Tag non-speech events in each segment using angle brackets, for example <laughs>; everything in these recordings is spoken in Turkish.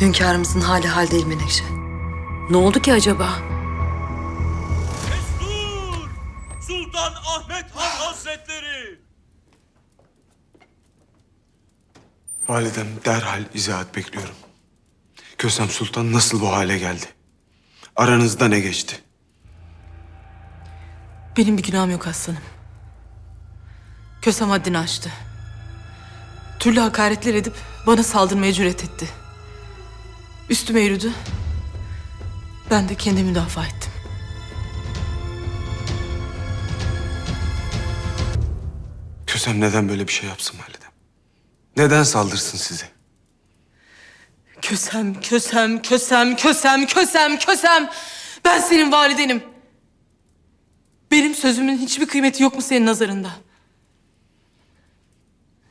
Hünkârımızın hali hal değil Menekşe. Ne oldu ki acaba? Destur! Sultan Ahmet Han Hazretleri! Validem derhal izahat bekliyorum. Kösem Sultan nasıl bu hale geldi? Aranızda ne geçti? Benim bir günahım yok aslanım. Kösem haddini aştı. Türlü hakaretler edip bana saldırmaya cüret etti. Üstüme yürüdü. Ben de kendimi müdafaa ettim. Kösem neden böyle bir şey yapsın validem? Neden saldırsın size? Kösem, kösem, kösem, kösem, kösem, kösem. Ben senin validenim. Benim sözümün hiçbir kıymeti yok mu senin nazarında?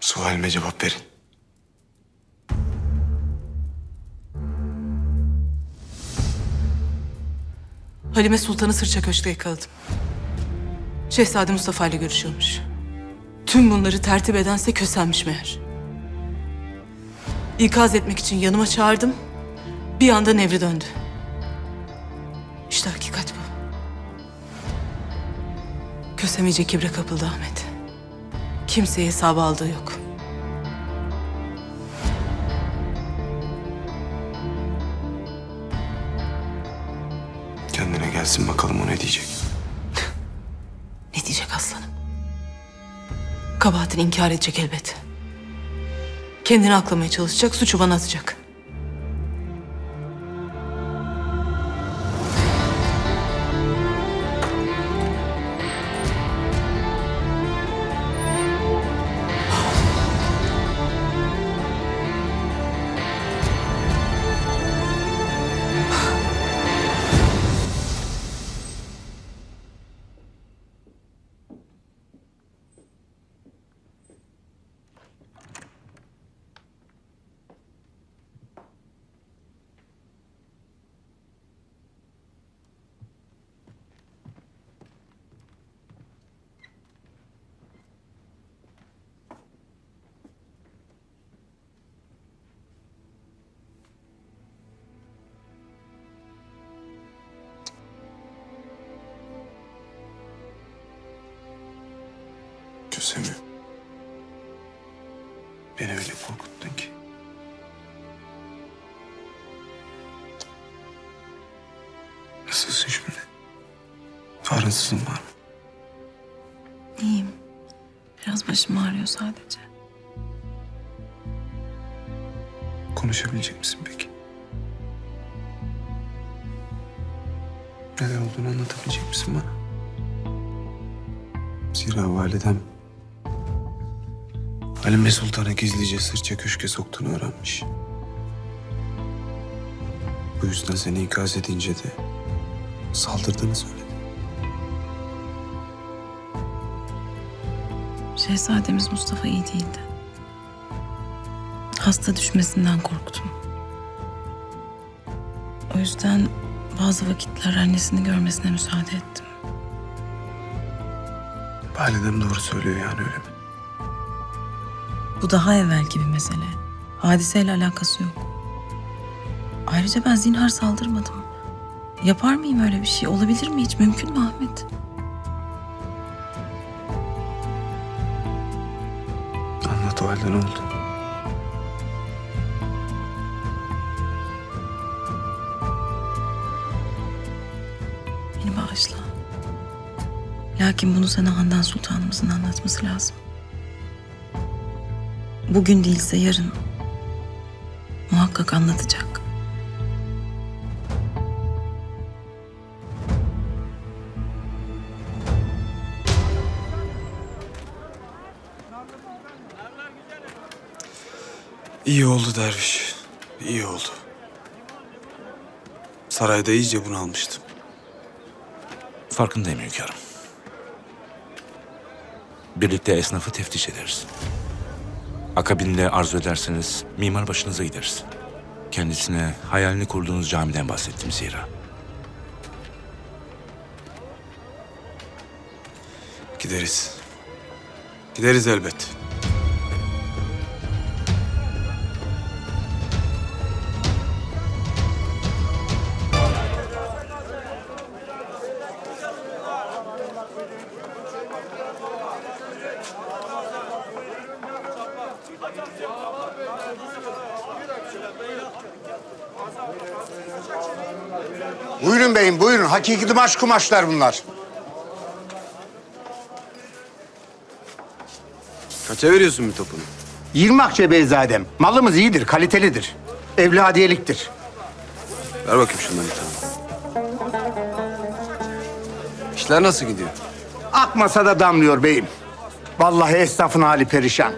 Sualime cevap verin. Halime Sultan'ı Sırça Köşk'te yakaladım. Şehzade Mustafa ile görüşüyormuş. Tüm bunları tertip edense Kösem'miş meğer. İkaz etmek için yanıma çağırdım. Bir anda nevri döndü. İşte hakikat bu. Kösem iyice kibre kapıldı Ahmet. Kimseye hesabı aldığı yok. Gelsin bakalım o ne diyecek. <laughs> Ne diyecek aslanım? Kabahatini inkar edecek elbet. Kendini aklamaya çalışacak, suçu bana atacak. Kösem'i. Beni öyle korkuttun ki. Nasılsın şimdi? Ağrınsızın var mı? İyiyim. Biraz başım ağrıyor sadece. Konuşabilecek misin peki? Neden olduğunu anlatabilecek misin bana? Zira validem Halime Sultan'ı gizlice sırça köşke soktuğunu öğrenmiş. Bu yüzden seni ikaz edince de saldırdığını söyledi. Şehzademiz Mustafa iyi değildi. Hasta düşmesinden korktum. O yüzden bazı vakitler annesini görmesine müsaade ettim. Validem doğru söylüyor yani öyle mi? Bu daha evvelki bir mesele. Hadiseyle alakası yok. Ayrıca ben zinhar saldırmadım. Yapar mıyım öyle bir şey? Olabilir mi hiç? Mümkün mü Ahmet? Anlat o halde ne oldu? Beni bağışla. Lakin bunu sana Handan Sultanımızın anlatması lazım. Bugün değilse yarın muhakkak anlatacak. İyi oldu derviş. İyi oldu. Sarayda iyice bunalmıştım. Farkındayım hünkârım. Birlikte esnafı teftiş ederiz. Akabinde arzu ederseniz mimar başınıza gideriz. Kendisine hayalini kurduğunuz camiden bahsettim zira. Gideriz. Gideriz elbet. Beyim buyurun. Hakiki dimaş kumaşlar bunlar. Kaça veriyorsun bir topunu? 20 akçe beyzadem. Malımız iyidir, kalitelidir. Evladiyeliktir. Ver bakayım şundan bir tane. İşler nasıl gidiyor? Akmasa da damlıyor beyim. Vallahi esnafın hali perişan.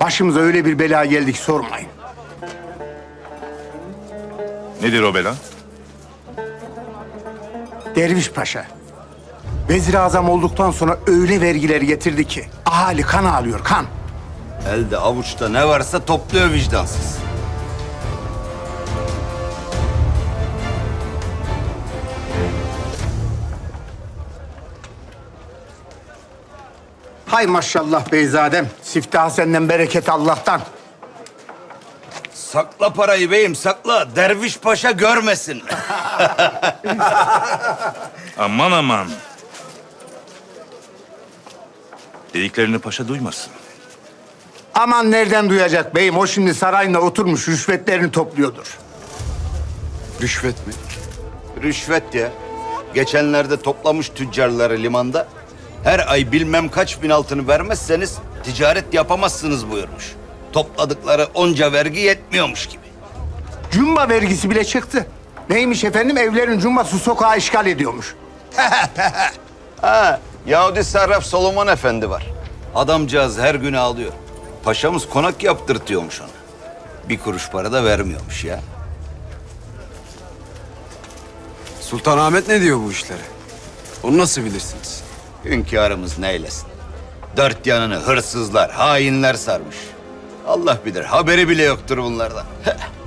Başımıza öyle bir bela geldik sormayın. Nedir o bela? Derviş Paşa. Vezir Azam olduktan sonra öyle vergiler getirdi ki ahali kan ağlıyor kan. Elde avuçta ne varsa topluyor vicdansız. Hay maşallah beyzadem. Siftah senden bereket Allah'tan. Sakla parayı beyim sakla. Derviş paşa görmesin. <laughs> Aman aman. Dediklerini paşa duymasın. Aman nereden duyacak beyim? O şimdi sarayında oturmuş rüşvetlerini topluyordur. Rüşvet mi? Rüşvet ya. Geçenlerde toplamış tüccarları limanda. Her ay bilmem kaç bin altını vermezseniz ticaret yapamazsınız buyurmuş. Topladıkları onca vergi yetmiyormuş gibi. Cumba vergisi bile çıktı. Neymiş efendim? Evlerin cumbası sokağı işgal ediyormuş. <laughs> Ha, Yahudi Sarraf Solomon Efendi var. Adamcağız her gün ağlıyor. Paşamız konak yaptırtıyormuş ona. Bir kuruş para da vermiyormuş ya. Sultanahmet ne diyor bu işlere? Onu nasıl bilirsiniz? Hünkârımız neylesin. Dört yanını hırsızlar, hainler sarmış. Allah bilir, haberi bile yoktur bunlardan. <laughs>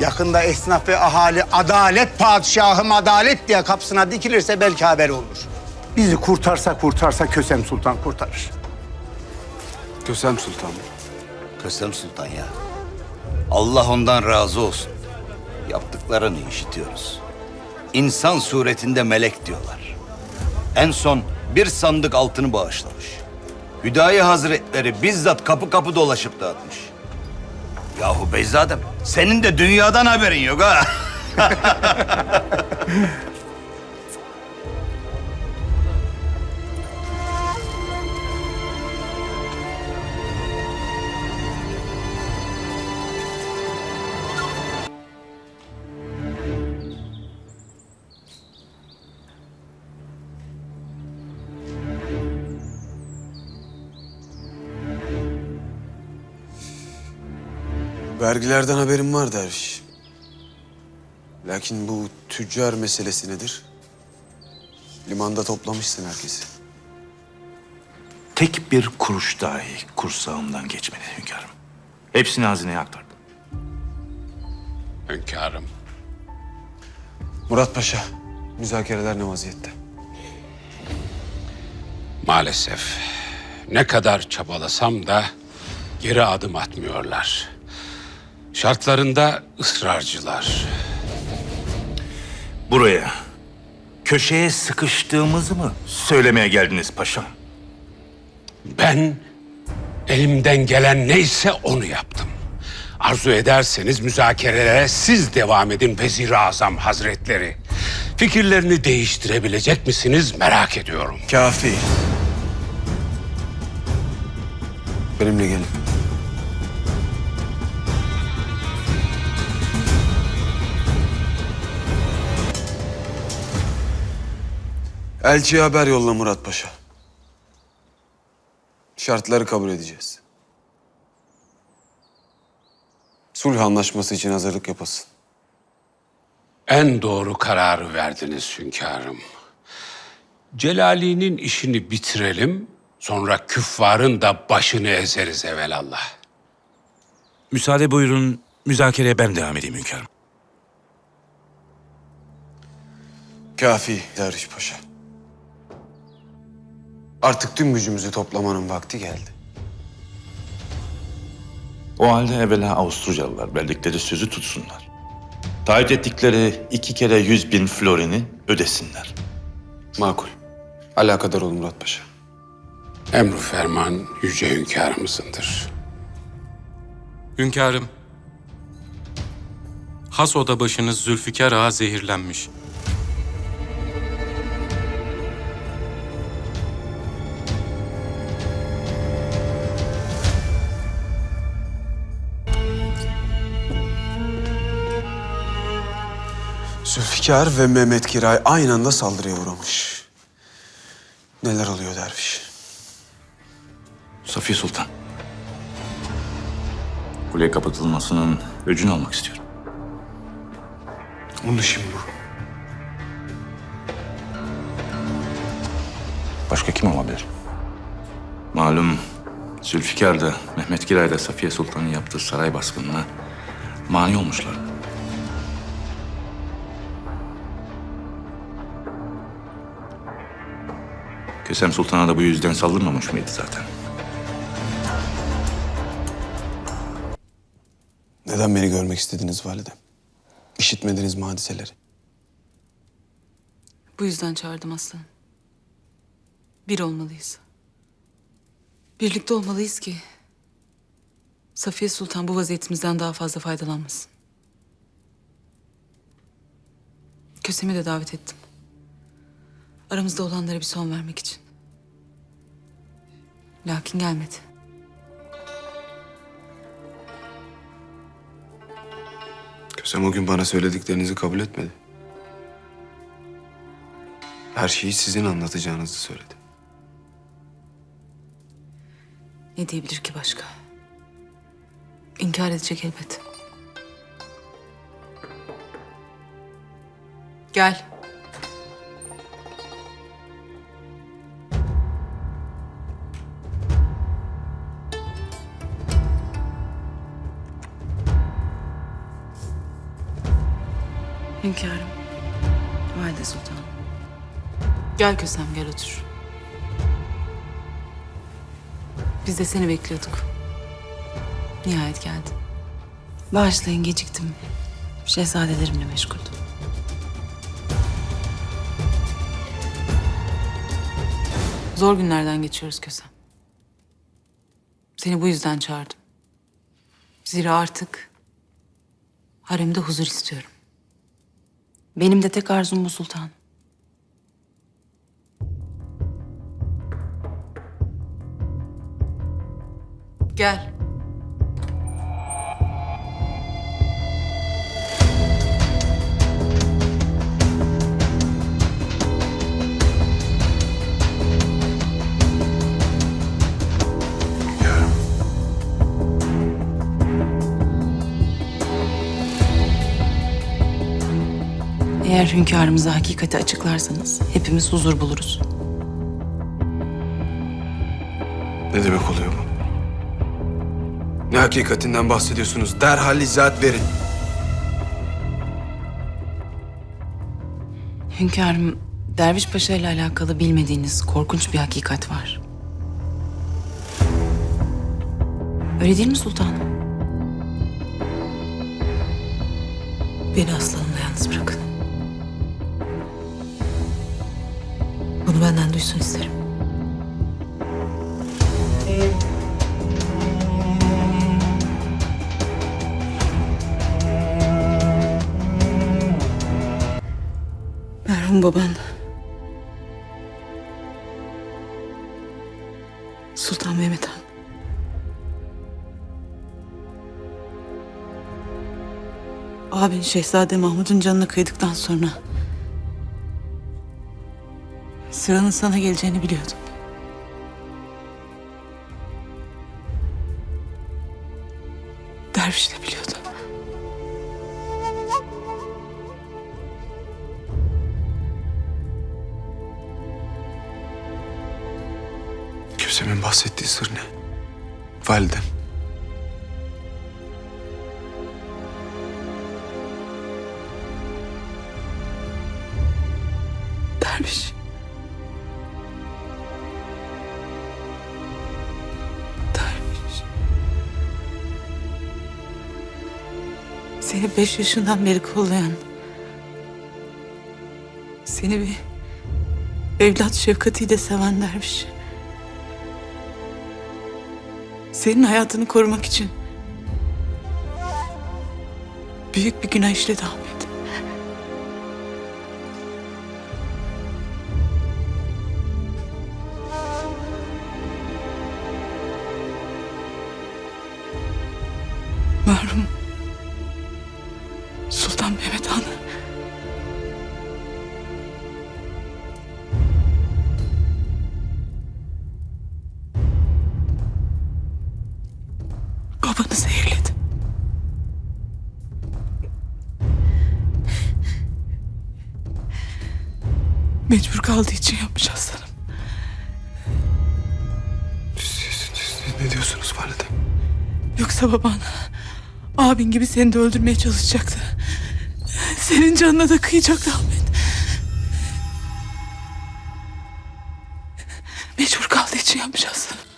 Yakında esnaf ve ahali adalet padişahım adalet diye kapısına dikilirse belki haber olur. Bizi kurtarsa kurtarsa Kösem Sultan kurtarır. Kösem Sultan mı? Kösem Sultan ya. Allah ondan razı olsun. Yaptıklarını işitiyoruz. İnsan suretinde melek diyorlar. En son bir sandık altını bağışlamış. Hüdayi Hazretleri bizzat kapı kapı dolaşıp dağıtmış. Yahu Beyzadem, senin de dünyadan haberin yok ha. <laughs> Vergilerden haberim var derviş. Lakin bu tüccar meselesi nedir? Limanda toplamışsın herkesi. Tek bir kuruş dahi kursağımdan geçmedi hünkârım. Hepsini hazineye aktardım. Hünkârım. Murat Paşa, müzakereler ne vaziyette? Maalesef ne kadar çabalasam da geri adım atmıyorlar. Şartlarında ısrarcılar. Buraya, köşeye sıkıştığımızı mı söylemeye geldiniz paşam? Ben elimden gelen neyse onu yaptım. Arzu ederseniz müzakerelere siz devam edin Vezir-i Azam Hazretleri. Fikirlerini değiştirebilecek misiniz merak ediyorum. Kafi. Benimle gelin. Elçiye haber yolla Murat Paşa. Şartları kabul edeceğiz. Sulh anlaşması için hazırlık yapasın. En doğru kararı verdiniz hünkârım. Celali'nin işini bitirelim, sonra küffarın da başını ezeriz evelallah. Müsaade buyurun, müzakereye ben devam edeyim hünkârım. Kafi Derviş Paşa. Artık tüm gücümüzü toplamanın vakti geldi. O halde evvela Avusturyalılar verdikleri sözü tutsunlar. Taahhüt ettikleri iki kere yüz bin florini ödesinler. Makul. Alakadar ol Murat Paşa. Emru ferman yüce hünkârımızındır. Hünkârım, has oda başınız Zülfikar Ağa zehirlenmiş. Zülfikar ve Mehmet Kiray aynı anda saldırıya uğramış. Neler oluyor derviş? Safiye Sultan. Kuleye kapatılmasının öcünü almak istiyorum. Onun işi mi bu? Başka kim olabilir? Malum Zülfikar da Mehmet Giray da Safiye Sultan'ın yaptığı saray baskınına mani olmuşlar. Kösem Sultan'a da bu yüzden saldırmamış mıydı zaten? Neden beni görmek istediniz validem? İşitmediniz mi hadiseleri? Bu yüzden çağırdım aslanım. Bir olmalıyız. Birlikte olmalıyız ki Safiye Sultan bu vaziyetimizden daha fazla faydalanmasın. Kösem'i de davet ettim. Aramızda olanlara bir son vermek için. Lakin gelmedi. Kösem o gün bana söylediklerinizi kabul etmedi. Her şeyi sizin anlatacağınızı söyledi. Ne diyebilir ki başka? İnkar edecek elbet. Gel. Hünkârım. Valide Sultanım. Gel Kösem gel otur. Biz de seni bekliyorduk. Nihayet geldin. Bağışlayın geciktim. Şehzadelerimle meşguldüm. Zor günlerden geçiyoruz Kösem. Seni bu yüzden çağırdım. Zira artık haremde huzur istiyorum. Benim de tek arzum bu sultan. Gel. Eğer hünkârımıza hakikati açıklarsanız hepimiz huzur buluruz. Ne demek oluyor bu? Ne hakikatinden bahsediyorsunuz? Derhal izahat verin. Hünkârım, Derviş Paşa ile alakalı bilmediğiniz korkunç bir hakikat var. Öyle değil mi sultanım? Beni aslanımla yalnız bırakın. Benden duysun isterim. Merhum baban Sultan Mehmet Han. Abin Şehzade Mahmud'un canına kıydıktan sonra sıranın sana geleceğini biliyordum. Derviş de biliyordum. Kösem'in bahsettiği sır ne? Validem. Beş yaşından beri kollayan... ...seni bir evlat şefkatiyle seven derviş. Senin hayatını korumak için... ...büyük bir günah işledi Ahmet. Merhum Mecbur kaldığı için yapmış aslanım. Siz, siz- ne diyorsunuz validem? Yoksa baban abin gibi seni de öldürmeye çalışacaktı. Senin canına da kıyacaktı Ahmet. Mecbur kaldığı için yapmış aslanım.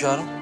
Hünkârım.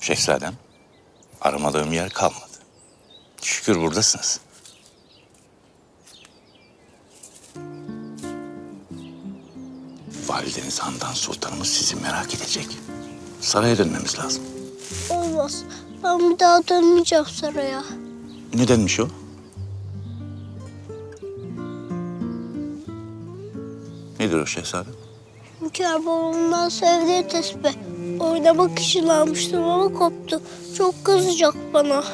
Şehzadem, aramadığım yer kalmadı. Şükür buradasınız. Valideniz Handan Sultanımız sizi merak edecek. Saraya dönmemiz lazım. Olmaz. Ben bir daha dönmeyeceğim saraya. Nedenmiş o? Nedir o şehzadem? Hünkâr babamdan sevdiği tesbih. Oynamak için almıştım ama koptu. Çok kızacak bana.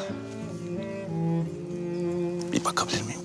Bir bakabilir miyim?